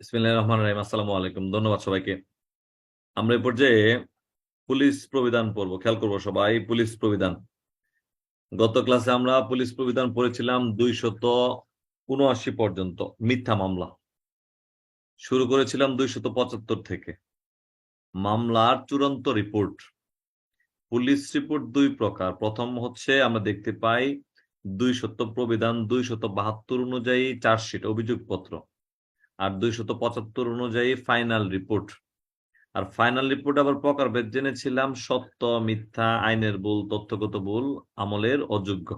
রহমান রহিম, আসসালামু ধন্যবাদ সবাইকে। আমরা এই পর্যায়ে পুলিশ প্রবিধান পড়ব, খেয়াল করব সবাই, পুলিশ প্রবিধান। গত ক্লাসে আমরা পুলিশ প্রবিধান পড়েছিলাম দুইশত উনআশি পর্যন্ত মিথ্যা মামলা। শুরু করেছিলাম দুইশত পঁচাত্তর থেকে। মামলার চূড়ান্ত রিপোর্ট। পুলিশ রিপোর্ট দুই প্রকার। প্রথম হচ্ছে আমরা দেখতে পাই দুইশত প্রবিধান, দুইশত বাহাত্তর অনুযায়ী চার্জশিট, অভিযোগপত্র। আর দুইশত পঁচাত্তর অনুযায়ী ফাইনাল রিপোর্ট আর ফাইনাল রিপোর্ট আবার প্রকার প্রকারভেদ জেনেছিলাম, সত্য, মিথ্যা, আইনের ভুল, তথ্যগত ভুল, আমলের অযোগ্য।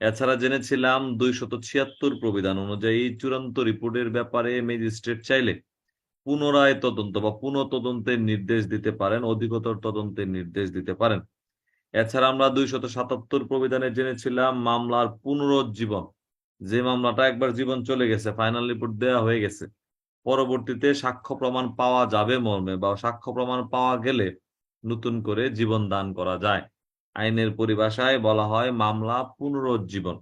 এছাড়া জেনেছিলাম দুইশত ছিয়াত্তর প্রবিধান অনুযায়ী চূড়ান্ত রিপোর্টের ব্যাপারে ম্যাজিস্ট্রেট চাইলে পুনরায় তদন্ত বা পুনঃ তদন্তের নির্দেশ দিতে পারেন, অধিকতর তদন্তের নির্দেশ দিতে পারেন। এছাড়া আমরা দুইশত সাতাত্তর প্রবিধানে জেনেছিলাম মামলার পুনরুজ্জীবন। যে মামলাটা একবার জীবন চলে গেছে ফাইনাল রিপোর্ট দেওয়া হয়ে গেছে, পরবর্তীতে সাক্ষ্য প্রমাণ পাওয়া যাবে মর্মে বা সাক্ষ্য প্রমাণ পাওয়া গেলে নতুন করে জীবন দান করা যায়। আইনের পরিভাষায় বলা হয় মামলা পুনরুজ্জীবন,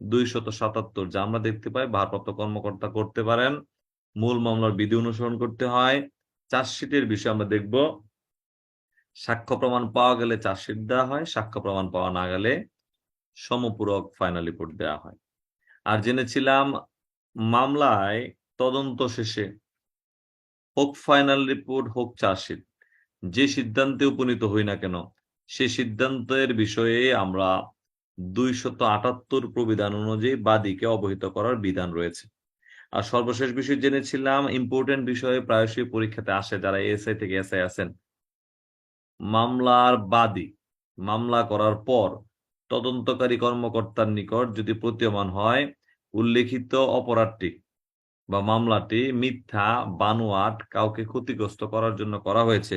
দুইশত সাতাত্তর, যা আমরা দেখতে পাই ভারপ্রাপ্ত কর্মকর্তা করতে পারেন। মূল মামলার বিধি অনুসরণ করতে হয়, চার্জশিটের বিষয়ে আমরা দেখব। সাক্ষ্য প্রমাণ পাওয়া গেলে চার্জশিট দেওয়া হয়, সাক্ষ্য প্রমাণ পাওয়া না গেলে সমপূরক ফাইনাল রিপোর্ট দেওয়া হয়। আর জেনেছিলাম মামলায় তদন্ত শেষে হোক ফাইনাল রিপোর্ট, হোক চার্জশিট, যে সিদ্ধান্তে উপনীত হই না কেন, সে সিদ্ধান্তের বিষয়ে আমরা দুইশত আটাত্তর প্রবিধান অনুযায়ী বাদীকে অবহিত করার বিধান রয়েছে। আর সর্বশেষ বিষয় জেনেছিলাম ইম্পর্টেন্ট বিষয়ে প্রায়শই পরীক্ষাতে আসে যারা এসআই থেকে এসআই আছেন মামলার বাদী, মামলা করার পর তদন্তকারী কর্মকর্তার নিকট যদি প্রতীয়মান হয়, উল্লেখিত অপরাধটি বা মামলাটি মিথ্যা, বানোয়াট, কাউকে ক্ষতিগ্রস্ত করার জন্য করা হয়েছে।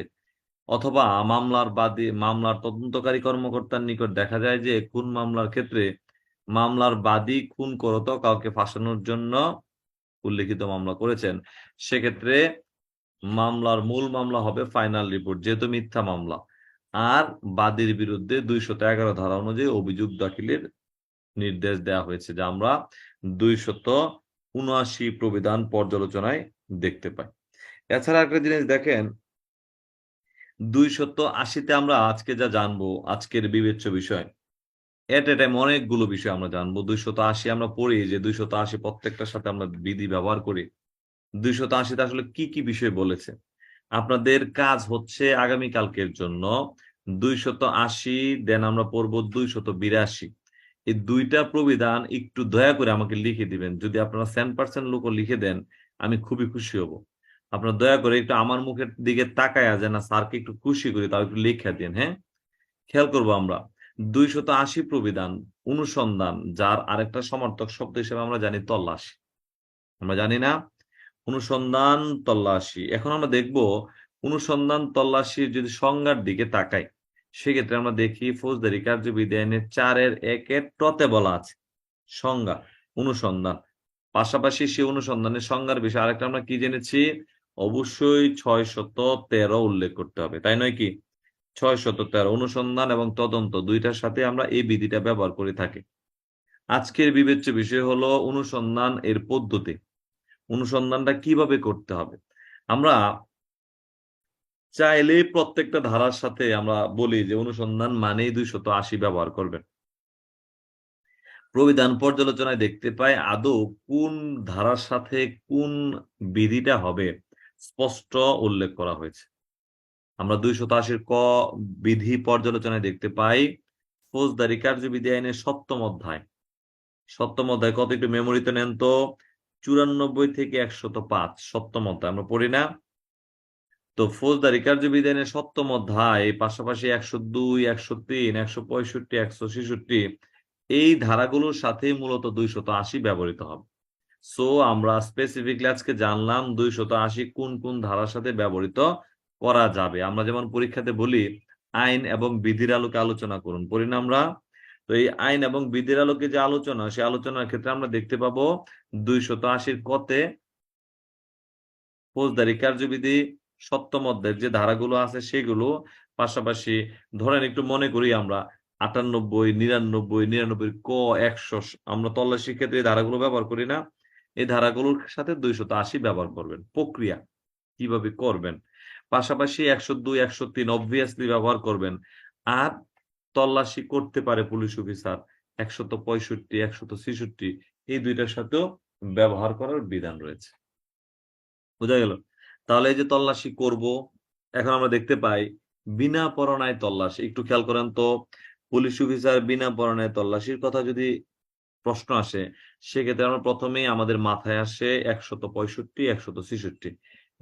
অথবা মামলার বাদী, মামলার তদন্তকারী কর্মকর্তার নিকট দেখা যায় যে খুন মামলার ক্ষেত্রে মামলার বাদী খুন করত, কাউকে ফাঁসানোর জন্য উল্লেখিত মামলা করেছেন। সেক্ষেত্রে মামলার মূল মামলা হবে ফাইনাল রিপোর্ট, যেহেতু মিথ্যা মামলা। আর বাদীর বিরুদ্ধে দুইশত এগারো ধারা অনুযায়ী অভিযোগ দাখিলের নির্দেশ দেওয়া হয়েছে, যা আমরা দুইশত উনআশি প্রবিধান পর্যালোচনায় দেখতে পাই। এছাড়া একটা জিনিস দেখেন, দুইশত আশিতে আমরা আজকে যা জানব, আজকের বিবেচ্য বিষয় এট এ টাইম অনেকগুলো বিষয় আমরা জানব। দুইশত আশি আমরা পড়ি, যে দুইশত আশি প্রত্যেকটার সাথে আমরা বিধি ব্যবহার করি। দুইশত আশিতে আসলে কি কি বিষয় বলেছে? আপনাদের কাজ হচ্ছে আগামী কালকের জন্য দুইশত আশি দেন আমরা পড়ব দুইশত বিরাশি। এই দুইটা প্রবিধান একটু দয়া করে আমাকে লিখে দিবেন। যদি আপনারা সেন পার্সেন্ট লোকও লিখে দেন, আমি খুবই খুশি হব। আপনার দয়া করে একটু আমার মুখের দিকে তাকায় যে না স্যারকে একটু খুশি করি, তাও একটু লিখে দিন হ্যাঁ? খেয়াল করব আমরা। দুইশত আশি প্রবিধান, অনুসন্ধান, যার আরেকটা সমর্থক শব্দ হিসেবে আমরা জানি তল্লাশি। আমরা জানি না? অনুসন্ধান, তল্লাশি। এখন আমরা দেখব, অনুসন্ধান তল্লাশির যদি সংজ্ঞার দিকে তাকাই সেক্ষেত্রে আমরা দেখি ফৌজদারি কার্যবিধি আইনের চারের একের টতে বলা আছে। সংজ্ঞা, অনুসন্ধান। পাশাপাশি সে অনুসন্ধানের সংজ্ঞার বিষয়ে আরেকটা আমরা কি জেনেছি? অবশ্যই ছয় শত তেরো উল্লেখ করতে হবে, তাই নয় কি? ছয় শত তেরো অনুসন্ধান এবং তদন্ত দুইটার সাথে আমরা এই বিধিটা ব্যবহার করে থাকি। আজকের বিবেচ্য বিষয় হলো অনুসন্ধান এর পদ্ধতি। অনুসন্ধানটা কীভাবে করতে হবে? আমরা চাইলে প্রত্যেকটা ধারার সাথে আমরা বলি যে অনুসন্ধান মানেই দুইশত আশি ব্যবহার করবেন। প্রবিধান পর্যালোচনায় দেখতে পাই আদৌ কোন ধারার সাথে কোন বিধিটা হবে স্পষ্ট উল্লেখ করা হয়েছে। আমরা দুইশত আশির ক বিধি পর্যালোচনায় দেখতে পাই ফৌজদারি কার্যবিধি আইনের সপ্তম অধ্যায়। সপ্তম অধ্যায় কত একটু মেমোরিতে নেন তো? চুরানব্বই থেকে একশত পাঁচ, সপ্তম অধ্যায়। আমরা পড়ি না? তো ফৌজদারি কার্যবিধানের সপ্তম অধ্যায়, পাশাপাশি একশো দুই, একশো তিন, একশো পঁয়ষট্টি, একশো ছেষট্টি, এই ধারাগুলোর সাথে মূলত দুইশত আশি ব্যবহৃত হবে। সো আমরা স্পেসিফিকলি আজকে জানলাম দুইশত আশি কোন কোন ধারার সাথে ব্যবহৃত করা যাবে। আমরা যেমন পরীক্ষাতে বলি, আইন এবং বিধির আলোকে আলোচনা করুন। আমরা? তো এই আইন এবং বিধির আলোকে যে আলোচনা সেই আলোচনার ক্ষেত্রে আমরা দেখতে পাবো দুইশত আশির কতে ফৌজদারি কার্যবিধি সপ্তম অধ্যায়ের যে ধারাগুলো আছে সেগুলো পাশাপাশি ধরেন একটু মনে করি আমরা, আটানব্বই, নিরানব্বই নিরানব্বই ক, একশো, আমরা তল্লাশির ক্ষেত্রে এই ধারাগুলো ব্যবহার করি না। এই ধারাগুলোর সাথে দুইশত আশি ব্যবহার করবেন। প্রক্রিয়া কীভাবে করবেন? পাশাপাশি একশো দুই, একশো তিন অবভিয়াসলি ব্যবহার করবেন। আর তল্লাশি করতে পারে পুলিশ অফিসার একশত পঁয়ষট্টি, একশত ছেষট্টি, এই দুইটার সাথেও ব্যবহার করার বিধান রয়েছে। বোঝা গেল? তাহলে যে তল্লাশি করব, এখন আমরা দেখতে পাই বিনা পরনায় তল্লাশি। একটু খেয়াল করেন তো, পুলিশ অফিসার বিনা পরনায় তল্লাশির কথা যদি প্রশ্ন আসে, সেক্ষেত্রে আমরা প্রথমেই আমাদের মাথায় আসে একশত পঁয়ষট্টি, একশত ছেষট্টি।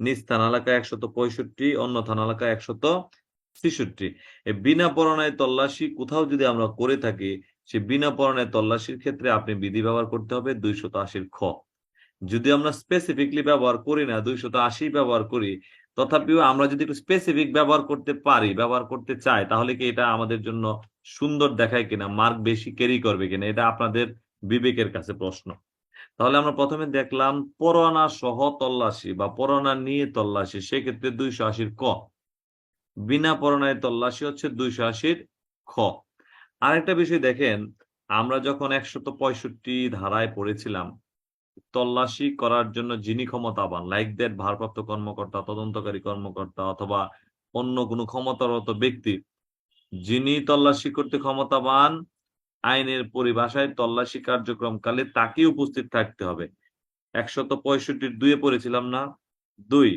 নিজ থানা এলাকায় একশত পঁয়ষট্টি, অন্য থানা এলাকায় একশত ছেষট্টি। বিনা পরনায় তল্লাশি কোথাও যদি আমরা করে থাকি, সে বিনা পরনায় তল্লাশির ক্ষেত্রে আপনি বিধি ব্যবহার করতে হবে দুইশত আশির খ। যদি আমরা স্পেসিফিকলি ব্যবহার করি না, দুইশত আশি ব্যবহার করি, তথাপিও আমরা যদি একটু স্পেসিফিক ব্যবহার করতে পারি, ব্যবহার করতে চাই, তাহলে কি এটা আমাদের জন্য সুন্দর দেখায় কিনা মার্ক বেশি ক্যারি করবে কিনা, এটা আপনাদের বিবেকের কাছে প্রশ্ন। তাহলে আমরা প্রথমে দেখলাম পরোয়ানা সহ তল্লাশি বা পরোয়ানা নিয়ে তল্লাশি, সেক্ষেত্রে দুইশো আশির ক। বিনা পরোয়ানায় তল্লাশি হচ্ছে দুইশো আশির খ। আরেকটা বিষয় দেখেন, আমরা যখন একশত পঁয়ষট্টি ধারায় পড়েছিলাম তল্লাশি করার জন্য যিনি ক্ষমতাবান, লাইক দ্যাট ভারপ্রাপ্ত কর্মকর্তা, তদন্তকারী কর্মকর্তা অথবা অন্য কোনো ক্ষমতারত ব্যক্তি, যিনি তল্লাশি করতে ক্ষমতাবান, আইনের পরিভাষায় তল্লাশি কার্যক্রমকালে তাকে উপস্থিত থাকতে হবে। একশত পঁয়ষট্টির দুয়ে পড়েছিলাম না? দুই।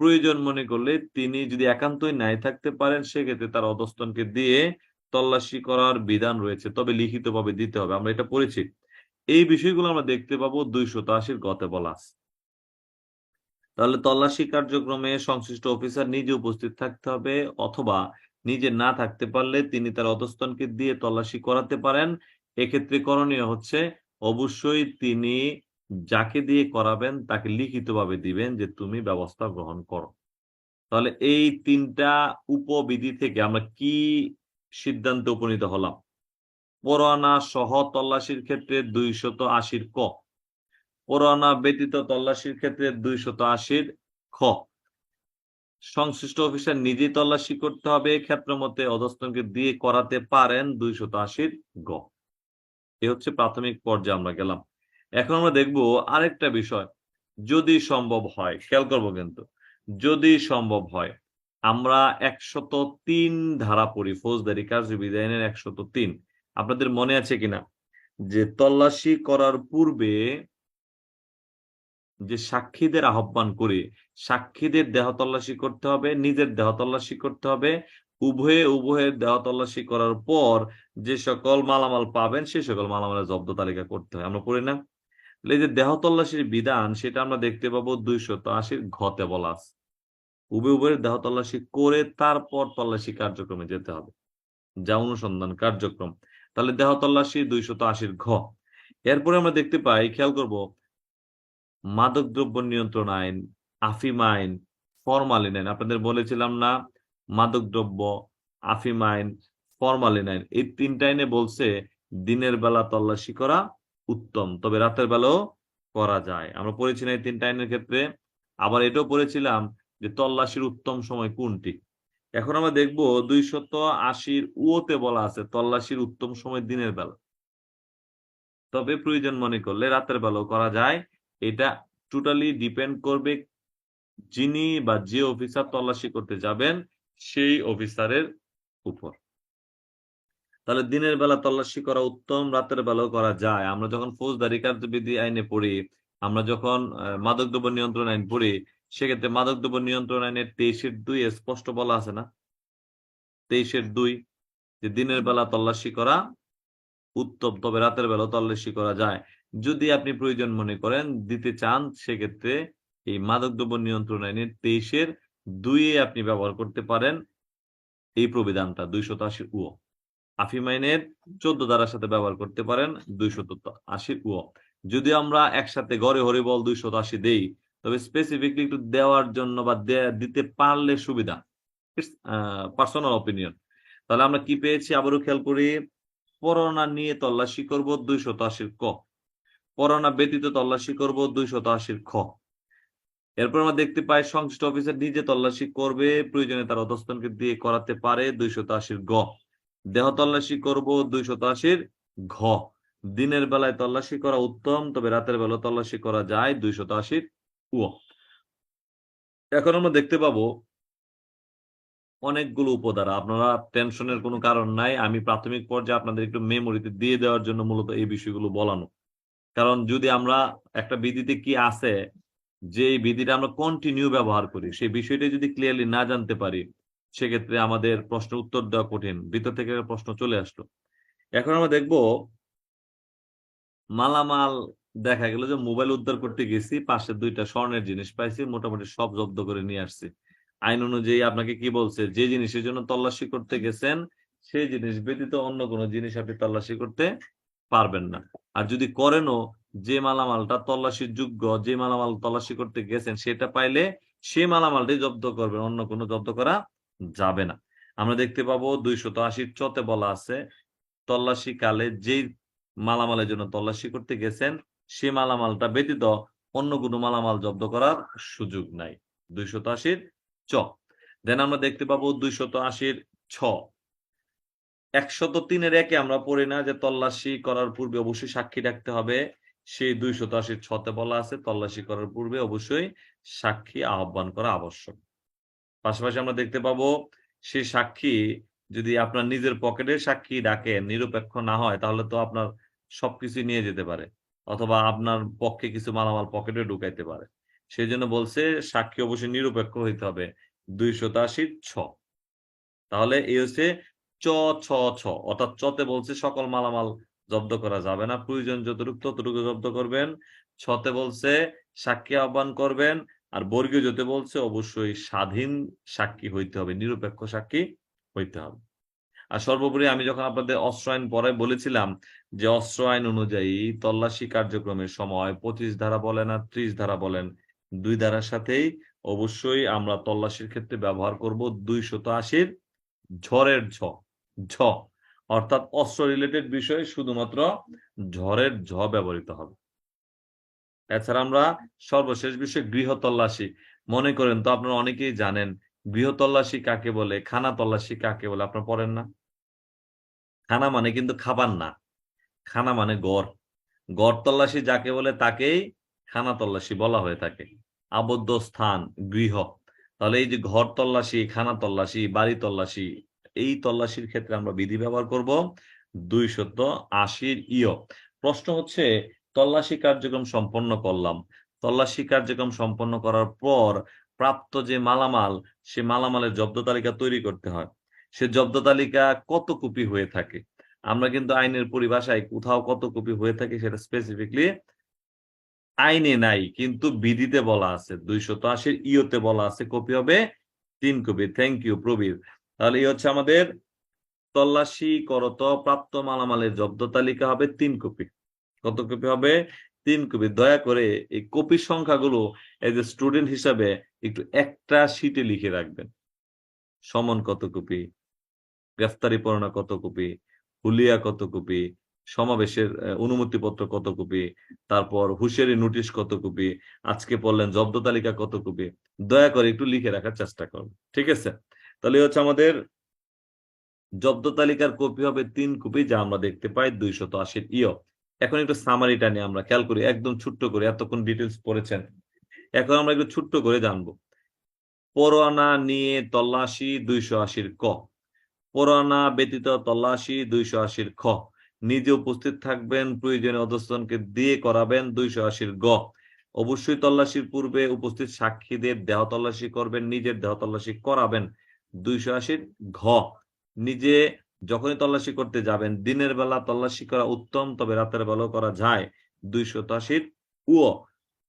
প্রয়োজন মনে করলে তিনি যদি একান্তই নাই থাকতে পারেন, সেক্ষেত্রে তার অধস্তনকে দিয়ে তল্লাশি করার বিধান রয়েছে। তবে লিখিতভাবে দিতে হবে, আমরা এটা পড়েছি। এই বিষয়গুলো আমরা দেখতে পাবো দুইশত আশির গতে বলা তাহলে তল্লাশি কার্যক্রমে সংশ্লিষ্ট অফিসার নিজে উপস্থিত থাকতে হবে অথবা নিজে না থাকতে পারলে তিনি তার অধস্তনকে দিয়ে তল্লাশি করাতে পারেন। এক্ষেত্রে করণীয় হচ্ছে অবশ্যই তিনি যাকে দিয়ে করাবেন তাকে লিখিতভাবে দিবেন যে তুমি ব্যবস্থা গ্রহণ করো। তাহলে এই তিনটা উপবিধি থেকে আমরা কি সিদ্ধান্তে উপনীত হলাম? পরোয়ানা সহ তল্লাশির ক্ষেত্রে দুইশত আশির ক। পরোয়ানা ব্যতীত তল্লাশির ক্ষেত্রে দুইশত আশির খ। সংশ্লিষ্ট অফিসার নিজেই তল্লাশি করতে হবে ক্ষেত্র মতে অধস্তনকে দিয়ে করাতে পারেন দুইশত আশির গ। এ হচ্ছে প্রাথমিক পর্যায়ে আমরা গেলাম। এখন আমরা দেখব আরেকটা বিষয়। যদি সম্ভব হয়, খেয়াল করব কিন্তু। যদি সম্ভব হয়, আমরা একশত তিন ধারা পড়ি, ফৌজদারি কার্যবিধানের একশত তিন। আপনাদের মনে আছে কিনা? যে তল্লাশি করার পূর্বে যে সাক্ষীদের আহ্বান করে, সাক্ষীদের দেহ তল্লাশি করতে হবে, নিজের দেহ তল্লাশি করতে হবে, উভয়ে উভয়ের দেহ তল্লাশি করার পর যে সকল মালামাল পাবেন, সে সকল মালামালের জব্দ তালিকা করতে হয়। আমরা পড়ি না? এই যে দেহ তল্লাশির বিধান, সেটা আমরা দেখতে পাবো দুইশত আশির ঘতে বলা আছে। উভয় উভয়ের দেহ তল্লাশি করে তারপর তল্লাশি কার্যক্রমে যেতে হবে। যা অনুসন্ধান কার্যক্রম। তাহলে দেহ তল্লাশি দুইশত আশির ঘ। এরপরে আমরা দেখতে পাই, খেয়াল করব মাদক দ্রব্য নিয়ন্ত্রণ আইন আফিম আইন ফরমালিন আইন আপনাদের বলেছিলাম না মাদক দ্রব্য আফিম আইন ফরমালিন আইন এই তিনটা আইনে বলছে, দিনের বেলা তল্লাশি করা উত্তম, তবে রাতের বেলাও করা যায়। আমরা পড়েছি না এই তিনটা আইনের ক্ষেত্রে। আবার এটাও পড়েছিলাম যে তল্লাশির উত্তম সময় কোনটি? এখন আমরা দেখব দুইশত আশির উওতে বলা আছে, তল্লাশির উত্তম সময় দিনের বেলা। তবে প্রয়োজন মনে করলে রাতের বেলাও করা যায়। এটা টোটালি ডিপেন্ড করবে যিনি বা যে অফিসার তল্লাশি করতে যাবেন, সেই অফিসারের উপর। তাহলে দিনের বেলা তল্লাশি করা উত্তম, রাতের বেলাও করা যায়। আমরা যখন ফৌজদারি কার্যবিধি আইনে পড়ি, আমরা যখন মাদকদ্রব্য নিয়ন্ত্রণ আইন পড়ি সেক্ষেত্রে মাদকদ্রব্য নিয়ন্ত্রণ আইনের তেইশের দুই স্পষ্ট বলা আছে না। তেইশের দুই, যে দিনের বেলা তল্লাশি করা উত্তম তবে রাতের বেলা তল্লাশি করা যায়। যদি আপনি প্রয়োজন মনে করেন, দিতে চান, সেক্ষেত্রে এই মাদকদ্রব্য নিয়ন্ত্রণ আইনের তেইশের দুইয়ে আপনি ব্যবহার করতে পারেন এই প্রবিধানটা, দুইশত আশি উ আফিম আইনের চোদ্দ দ্বারার সাথে ব্যবহার করতে পারেন, দুইশত আশি উ যদি আমরা একসাথে গড়ে হরিবল দুইশত আশি দেই তবে স্পেসিফিকলি একটু দেওয়ার জন্য বা দিতে পারলে সুবিধা। পার্সোনাল অপিনিয়ন তাহলে আমরা কি পেয়েছি? আবারও খেয়াল করি পরোনা নিয়ে তল্লাশি করব দুইশত আশির ক। পরোনা ব্যতীত তল্লাশি করব দুইশত আশির খ। এরপর আমরা দেখতে পাই, সংশ্লিষ্ট অফিসার নিজে তল্লাশি করবে, প্রয়োজনে তার অধস্তনকে দিয়ে করাতে পারে দুইশত আশির গ। দেহ তল্লাশি করব দুইশত আশির ঘ। দিনের বেলায় তল্লাশি করা উত্তম, তবে রাতের বেলা তল্লাশি করা যায় দুইশত আশির এখন আমরা দেখতে পাবো অনেকগুলো উপধারা। আপনারা টেনশনের কোনো কারণ নাই। আমি প্রাথমিক পর্যায়ে আপনাদের একটু মেমোরিতে দিয়ে দেওয়ার জন্য মূলত এই বিষয়গুলো বলানো। কারণ যদি আমরা একটা বিধিতে কি আছে যে বিধিটা আমরা কন্টিনিউ ব্যবহার করি, সেই বিষয়টা যদি ক্লিয়ারলি না জানতে পারি, সেক্ষেত্রে আমাদের প্রশ্ন উত্তর দেওয়া কঠিন। ভিতর থেকে প্রশ্ন চলে আসলো। এখন আমরা দেখব মালামাল দেখা গেল যে মোবাইল উদ্ধার করতে গেছি, পাশে দুইটা স্বর্ণের জিনিস পাইছি, মোটামুটি সব জব্দ করে নিয়ে আসছি। আইন অনুযায়ী আপনাকে কি বলছে? যে জিনিসের জন্য তল্লাশি করতে গেছেন, সেই জিনিস ব্যতীত অন্য কোনো জিনিস আপনি তল্লাশি করতে পারবেন না। আর যদি করেনও, যে মালামালটা তল্লাশির যোগ্য, যে মালামাল তল্লাশি করতে গেছেন, সেটা পাইলে সেই মালামালটাই জব্দ করবেন, অন্য কোনো জব্দ করা যাবে না। আমরা দেখতে পাবো দুইশত আশির চতে বলা আছে তল্লাশি কালে যেই মালামালের জন্য তল্লাশি করতে গেছেন সে মালামালটা ব্যতীত অন্য কোনো মালামাল জব্দ করার সুযোগ নাই। দুইশত আশির চ। দেন আমরা দেখতে পাবো দুইশত আশির ছ। একশত তিনের একে আমরা পড়ি না যে তল্লাশি করার পূর্বে অবশ্যই সাক্ষী রাখতে হবে। সেই দুইশত আশির ছতে বলা আছে, তল্লাশি করার পূর্বে অবশ্যই সাক্ষী আহ্বান করা আবশ্যক। পাশাপাশি আমরা দেখতে পাবো সেই সাক্ষী যদি আপনার নিজের পকেটের সাক্ষী ডাকে নিরপেক্ষ না হয়, তাহলে তো আপনার সবকিছু নিয়ে যেতে পারে। অথবা আপনার পক্ষে কিছু মালামাল পকেটে ঢুকাইতে পারে। সেই জন্য বলছে, সাক্ষী অবশ্যই নিরপেক্ষ হইতে হবে। দুইশত আশির ছ। তাহলে এই হচ্ছে চ, ছ ছ। অর্থাৎ চতে বলছে সকল মালামাল জব্দ করা যাবে না। প্রয়োজন যতটুকু ততটুকু জব্দ করবেন। ছতে বলছে, সাক্ষী আহ্বান করবেন। আর বর্গীয় যতে বলছে, অবশ্যই স্বাধীন সাক্ষী হইতে হবে, নিরপেক্ষ সাক্ষী হইতে হবে। আর সর্বোপরি আমি যখন আপনাদের অস্ত্র আইন পরে বলেছিলাম যে অস্ত্র আইন অনুযায়ী তল্লাশি কার্যক্রমের সময় পঁচিশ ধারা বলেন আর ত্রিশ ধারা বলেন, দুই ধারার সাথেই অবশ্যই আমরা তল্লাশির ক্ষেত্রে ব্যবহার করব দুইশত আশির ঝড়ের ঝ ঝ। অর্থাৎ অস্ত্র রিলেটেড বিষয়ে শুধুমাত্র ঝড়ের ঝ ব্যবহৃত হবে। এছাড়া আমরা সর্বশেষ বিষয় গৃহ তল্লাশি মনে করেন তো আপনারা অনেকেই জানেন গৃহ তল্লাশি কাকে বলে, খানা তল্লাশি কাকে বলে, আপনারা পড়েন না? খানা মানে কিন্তু খাবার না। খানা মানে গড়। গড় তল্লাশি যাকে বলে তাকেই খানা তল্লাশি বলা হয়ে থাকে। আবদ্ধ স্থান, গৃহ। তাহলে এই যে ঘর তল্লাশি, খানা তল্লাশি, বাড়ি তল্লাশি, এই তল্লাশির ক্ষেত্রে আমরা বিধি ব্যবহার করব দুইশত আশির ইয়। প্রশ্ন হচ্ছে, তল্লাশি কার্যক্রম সম্পন্ন করলাম। তল্লাশি কার্যক্রম সম্পন্ন করার পর প্রাপ্ত যে মালামাল, সে মালামালের জব্দ তালিকা তৈরি করতে হয়। সে জব্দ তালিকা কত কপি হয়ে থাকে? আমরা কিন্তু আইনের পরিভাষায় কোথাও কত কপি হয়ে থাকে সেটা স্পেসিফিকলি আইনে নাই, কিন্তু বিধিতে বলা আছে। দুইশত আশির ইওতে বলা আছে কপি হবে তিন কপি থ্যাংক ইউ প্রবীর। তাহলে এই হচ্ছে আমাদের তল্লাশি করত প্রাপ্ত মালামালের জব্দ তালিকা হবে তিন কপি কত কপি হবে? তিন কপি দয়া করে এই কপির সংখ্যাগুলো এজ এ স্টুডেন্ট হিসাবে একটু একটা শিটে লিখে রাখবেন। সমন কত কপি গ্রেফতারি পরোয়ানা কত কপি, হুলিয়া কত কপি, সমাবেশের অনুমতিপত্র কত কপি, তারপর হুঁশিয়ারি নোটিশ কত কপি, আজকে পড়লেন জব্দ তালিকা কত কপি, দয়া করে একটু লিখে রাখার চেষ্টা করুন, ঠিক আছে? তাহলে হচ্ছে আমাদের জব্দ তালিকার কপি হবে তিন কপি, যা আমরা দেখতে পাই দুইশত আশির ইয়। এখন একটু সামারিটা নিয়ে আমরা খেয়াল করি, একদম ছোট্ট করে, এতক্ষণ ডিটেলস পড়েছেন। এখন আমরা একটু ছোট্ট করে জানব। পরোয়ানা নিয়ে তল্লাশি দুইশো আশির ক। পরোয়ানা ব্যতীত তল্লাশি দুইশো আশির খ। নিজে উপস্থিত থাকবেন, প্রয়োজনে অধস্তনকে দিয়ে করাবেন দুইশো আশির গ। অবশ্যই তল্লাশির পূর্বে উপস্থিত সাক্ষীদের দেহ তল্লাশি করবেন, নিজের দেহ তল্লাশি করাবেন দুইশো আশির ঘ। নিজে যখনই তল্লাশি করতে যাবেন, দিনের বেলা তল্লাশি করা উত্তম, তবে রাতের বেলাও করা যায় দুইশত আশির উও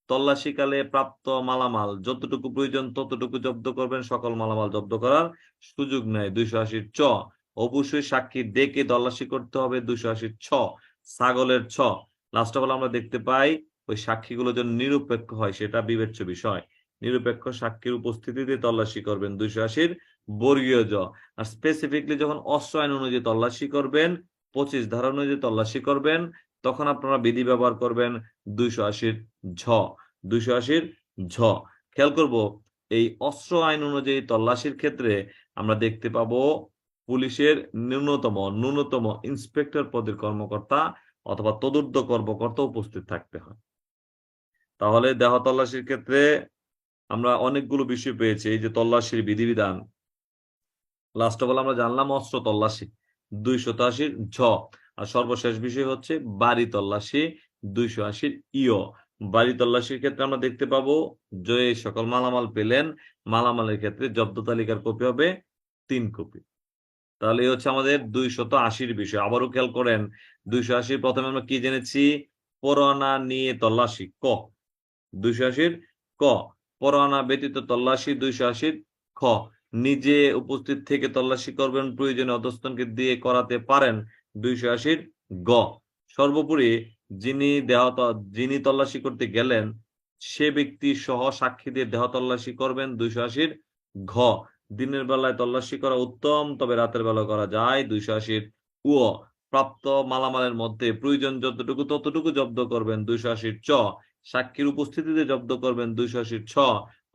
তল্লাশিকালে প্রাপ্ত মালামাল, যতটুকু প্রয়োজন ততটুকু জব্দ করবেন, সকল মালামাল জব্দ করার সুযোগ নেই। দুইশো আশির চ অবশ্যই সাক্ষী ডেকে তল্লাশি করতে হবে। দুইশো আশির ছ, ছাগলের ছ। লাস্ট অফ অল আমরা দেখতে পাই, ওই সাক্ষীগুলো যেন নিরপেক্ষ হয়, সেটা বিবেচ্য বিষয়। নিরপেক্ষ সাক্ষীর উপস্থিতিতে তল্লাশি করবেন। দুইশো আশির বর্গীয় জ। আর স্পেসিফিকলি যখন অস্ত্র আইন অনুযায়ী তল্লাশি করবেন, পঁচিশ ধারা অনুযায়ী তল্লাশি করবেন তখন আপনারা বিধি ব্যবহার করবেন দুইশো আশির ঝ। দুইশো আশির ঝ। খেয়াল করব, এই অস্ত্র আইন অনুযায়ী তল্লাশির ক্ষেত্রে আমরা দেখতে পাব পুলিশের ন্যূনতম ন্যূনতম ইন্সপেক্টর পদের কর্মকর্তা অথবা তদুর্ধ কর্মকর্তা উপস্থিত থাকতে হয়। তাহলে দেহ তল্লাশির ক্ষেত্রে আমরা অনেকগুলো বিষয় পেয়েছি, এই যে তল্লাশির বিধিবিধান। লাস্ট অফ অল আমরা জানলাম অস্ত্র তল্লাশি দুইশত আশির ঝ। আর সর্বশেষ বিষয় হচ্ছে বাড়ি তল্লাশি দুইশো আশির ইয় বাড়ি তল্লাশির ক্ষেত্রে আমরা দেখতে পাবো যে সকল মালামাল পেলেন, মালামালের ক্ষেত্রে জব্দ তালিকার কপি হবে তিন কপি। তাহলে এই হচ্ছে আমাদের দুইশত আশির বিষয়। আবারও খেয়াল করেন, দুইশো আশির প্রথমে আমরা কি জেনেছি? পরোয়ানা নিয়ে তল্লাশি, ক। দুইশো আশির ক। পরোয়ানা ব্যতীত তল্লাশি, দুইশো আশির খ। নিজে উপস্থিত থেকে তল্লাশি করবেন, প্রয়োজনে অধস্তনকে দিয়ে করাতে পারেন। দুইশো আশির গ। সর্বোপরি যিনি দেহ যিনি তল্লাশি করতে গেলেন, সে ব্যক্তি সহ সাক্ষীদের দেহ তল্লাশি করবেন দুইশো আশির ঘ। দিনের বেলায় তল্লাশি করা উত্তম, তবে রাতের বেলা করা যায় দুইশো আশির উ। প্রাপ্ত মালামালের মধ্যে প্রয়োজন যতটুকু ততটুকু জব্দ করবেন দুইশো আশির চ। সাক্ষীর উপস্থিতিতে জব্দ করবেন দুইশো আশির ছ।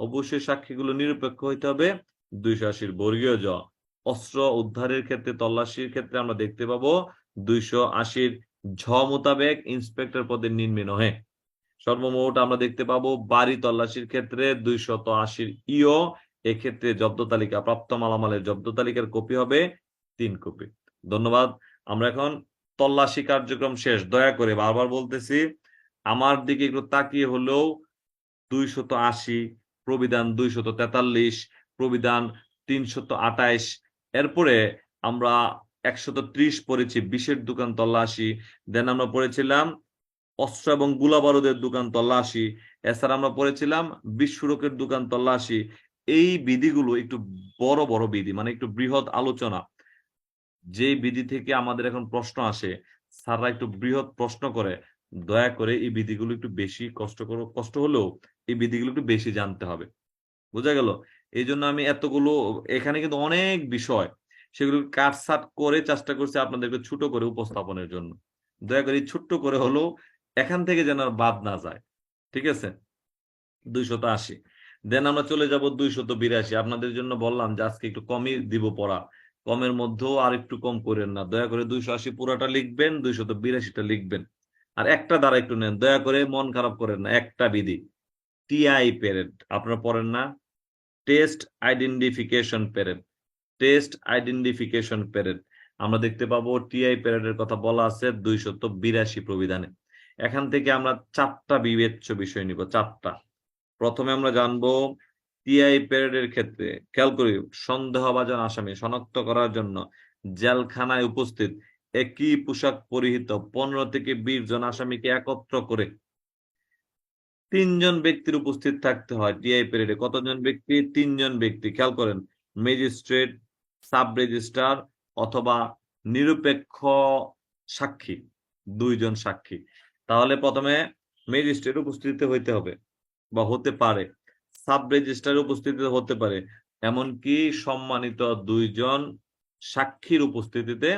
অবশ্যই সাক্ষীগুলো নিরপেক্ষ হইতে হবে দুইশো আশির বর্গীয় জ। অস্ত্র উদ্ধারের ক্ষেত্রে, তল্লাশির ক্ষেত্রে আমরা দেখতে পাবো দুইশো আশির ঝ মোতাবেক ইন্সপেক্টর পদের নিম্নে নহে সর্বমোট আমরা দেখতে পাবো বাড়ি তল্লাশির ক্ষেত্রে দুইশত আশির ইও, এক্ষেত্রে জব্দ তালিকা, প্রাপ্ত মালামালের জব্দ তালিকার কপি হবে তিন কপি। ধন্যবাদ। আমরা এখন তল্লাশি কার্যক্রম শেষ। দয়া করে বারবার বলতেছি, আমার দিকে একটু তাকিয়ে হলেও দুইশত আশি, প্রবিধান দুইশত তেতাল্লিশ, প্রবিধান তিনশত আটাইশ এরপরে আমরা একশত ত্রিশ পড়েছি বিশের দোকান তল্লাশি। দেন আমরা পড়েছিলাম অস্ত্র এবংগুলা বারুদের দোকান তল্লাশি। এছাড়া আমরা পড়েছিলাম বিস্ফোরকের দোকান তল্লাশি। এই বিধিগুলো একটু বড় বড় বিধি মানে একটু বৃহৎ আলোচনা। যে বিধি থেকে আমাদের এখন প্রশ্ন আসে, স্যাররা একটু বৃহৎ প্রশ্ন করে, দয়া করে এই বিধিগুলো একটু বেশি কষ্ট কষ্ট হলেও এই বিধিগুলো একটু বেশি জানতে হবে। বোঝা গেল? এই জন্য আমি এতগুলো, এখানে কিন্তু অনেক বিষয় সেগুলো কাটসাট করে চেষ্টা করছি আপনাদেরকে ছোট করে উপস্থাপনের জন্য। দয়া করে ছোট্ট করে হলেও এখান থেকে যেন আর বাদ না যায়। ঠিক আছে? দুইশত আশি। দেন আমরা চলে যাব দুইশত বিরাশি। আপনাদের জন্য বললাম যে আজকে একটু কমই দিব পড়া। কমের মধ্যেও আর একটু কম করেন না। দয়া করে দুইশো আশি পুরাটা লিখবেন, দুইশত বিরাশিটা লিখবেন। আর একটা দ্বারা একটু নেন। দয়া করে মন খারাপ করেন না। একটা বিধি। টিআই প্যারেড আপনারা পড়েন না। Test identification parade, test identification parade. আমরা দেখতে পাবো টিআই প্যারেডের কথা বলা আছে দুইশত বিরাশি প্রবিধানে। এখান থেকে আমরা চারটা বিবেচ্য বিষয় নিব, চারটা। প্রথমে আমরা জানব টিআই প্যারেডের ক্ষেত্রে খেয়াল করি সন্দেহভাজন আসামি শনাক্ত করার জন্য জেলখানায় উপস্থিত একই পোশাক পরিহিত পনেরো থেকে বিশ জন আসামিকে একত্র করে তিনজন ব্যক্তির উপস্থিত থাকতে হয় টিআই প্যারেডে কতজন ব্যক্তি? তিনজন ব্যক্তি। খেয়াল করেন ম্যাজিস্ট্রেট সাব রেজিস্ট্রার অথবা নিরপেক্ষ সাক্ষী, দুইজন সাক্ষী। তাহলে প্রথমে ম্যাজিস্ট্রেট উপস্থিতিতে হইতে হবে বা হতে পারে। সাব রেজিস্ট্রার উপস্থিতিতে হতে পারে। এমনকি সম্মানিত দুইজন সাক্ষীর উপস্থিতিতে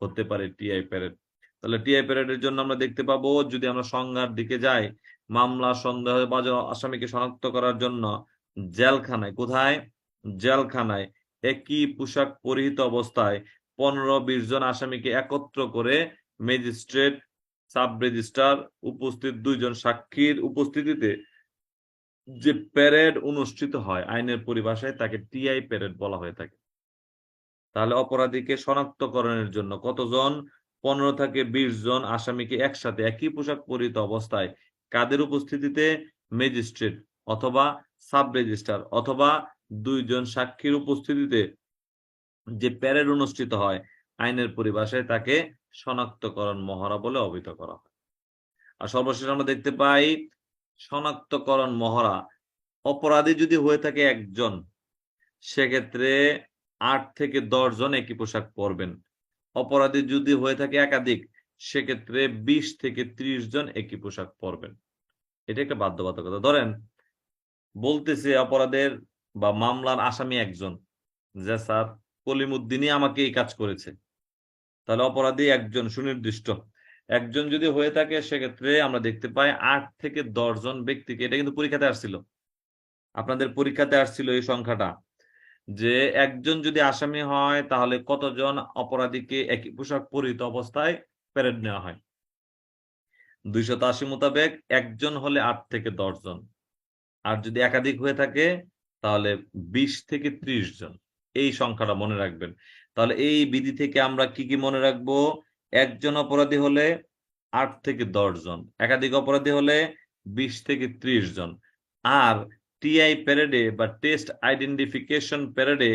হতে পারে টিআই প্যারেড তাহলে টিআই প্যারেডের জন্য আমরা দেখতে পাবো, যদি আমরা সংজ্ঞার দিকে যাই মামলা সন্দেহভাজন আসামিকে শনাক্ত করার জন্য জেলখানায়, কোথায়? জেলখানায়। একই পোশাক পরিহিত অবস্থায় পনেরো বিশ জন আসামিকে একত্র করে ম্যাজিস্ট্রেট, সাব রেজিস্ট্রার উপস্থিত দুইজন সাক্ষীর উপস্থিতিতে যে প্যারেড অনুষ্ঠিত হয় আইনের পরিভাষায় তাকে টিআই প্যারেড বলা হয়ে থাকে। তাহলে অপরাধীকে শনাক্তকরণের জন্য কতজন? পনেরো থেকে বিশ জন আসামিকে একসাথে একই পোশাক পরিহিত অবস্থায় কাদের উপস্থিতিতে? ম্যাজিস্ট্রেট অথবা সাব রেজিস্ট্রার অথবা দুইজন সাক্ষীর উপস্থিতিতে। যে প্যারেড অনুষ্ঠিত হয়, আইনের পরিভাষায় তাকে শনাক্তকরণ মহড়া বলে অভিহিত করা হয়। আর সর্বশেষ আমরা দেখতে পাই, শনাক্তকরণ মহড়া অপরাধী যদি হয়ে থাকে একজন, সেক্ষেত্রে আট থেকে দশ জন একই পোশাক পরবেন। অপরাধী যদি হয়ে থাকে একাধিক সেক্ষেত্রে বিশ থেকে ত্রিশ জন একই পোশাক পরবেন। এটা একটা বাধ্যবাধকতা। ধরেন, বলতেছে অপরাধের বা মামলার আসামি একজন যে, স্যার, কলিমুদ্দিনই আমাকে এই কাজ করেছে। তাহলে অপরাধী একজন সুনির্দিষ্ট। একজন যদি হয়ে থাকে, সেক্ষেত্রে আমরা দেখতে পাই আট থেকে দশ জন ব্যক্তিকে, এটা কিন্তু পরীক্ষাতে আসছিল। আপনাদের পরীক্ষাতে আসছিল এই সংখ্যাটা। যে, একজন যদি আসামি হয়, তাহলে কতজন অপরাধীকে একই পোশাক পরিহিত অবস্থায় প্যারেড নেওয়া হয়। দুইশত আশি মোতাবেক একজন হলে আট থেকে দশ জন। আর যদি একাধিক হয়ে থাকে, তাহলে বিশ থেকে ত্রিশ জন। এই সংখ্যাটা মনে রাখবেন। তাহলে এই বিধি থেকে আমরা কি কি মনে রাখব? একজন অপরাধী হলে আট থেকে দশ জন। একাধিক অপরাধী হলে বিশ থেকে ত্রিশ জন। আর টিআই প্যারেডে বা টেস্ট আইডেন্টিফিকেশন প্যারেডে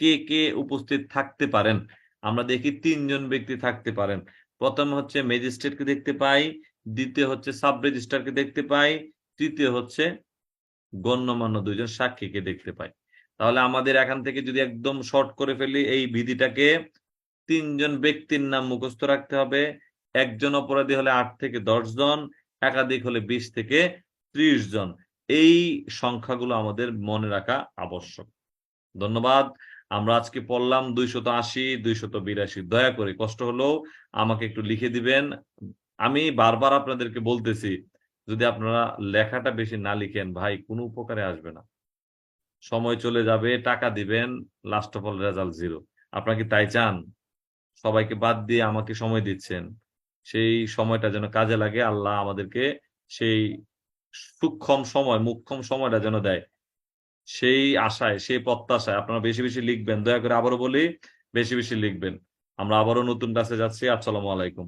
কে কে উপস্থিত থাকতে পারেন? আমরা দেখি তিনজন ব্যক্তি থাকতে পারেন। প্রথম হচ্ছে ম্যাজিস্ট্রেটকে দেখতে পাই, দ্বিতীয় হচ্ছে সাব রেজিস্ট্রারকে দেখতে পাই, তৃতীয় হচ্ছে গণ্যমান্য দুইজন সাক্ষীকে দেখতে পাই। তাহলে আমাদের এখান থেকে যদি একদম শর্ট করে ফেলি, এই বিধিটাকে তিনজন ব্যক্তির নাম মুখস্থ রাখতে হবে। একজন অপরাধী হলে আট থেকে দশ জন, একাধিক হলে বিশ থেকে ত্রিশ জন। এই সংখ্যাগুলো আমাদের মনে রাখা আবশ্যক। ধন্যবাদ। আমরা আজকে পড়লাম দুইশত আশি, দুইশত বিরাশি। দয়া করে, কষ্ট হলেও আমাকে একটু লিখে দিবেন। আমি বারবার আপনাদেরকে বলতেছি, যদি আপনারা লেখাটা বেশি না লিখেন, ভাই, কোনো উপকারে আসবে না। সময় চলে যাবে, টাকা দিবেন last of all result zero আপনারা কি তাই চান? সবাইকে বাদ দিয়ে আমাকে সময় দিচ্ছেন। সেই সময়টা যেন কাজে লাগে, আল্লাহ আমাদেরকে সেই সূক্ষ্ম সময়, মুখ্যম সময়টা যেন দেয়। সেই আশায়, সেই প্রত্যাশায় আপনারা বেশি বেশি লিখবেন। দয়া করে আবারও বলি, বেশি বেশি লিখবেন। আমরা আবারও নতুন ক্লাসে যাচ্ছি। আসসালামু আলাইকুম।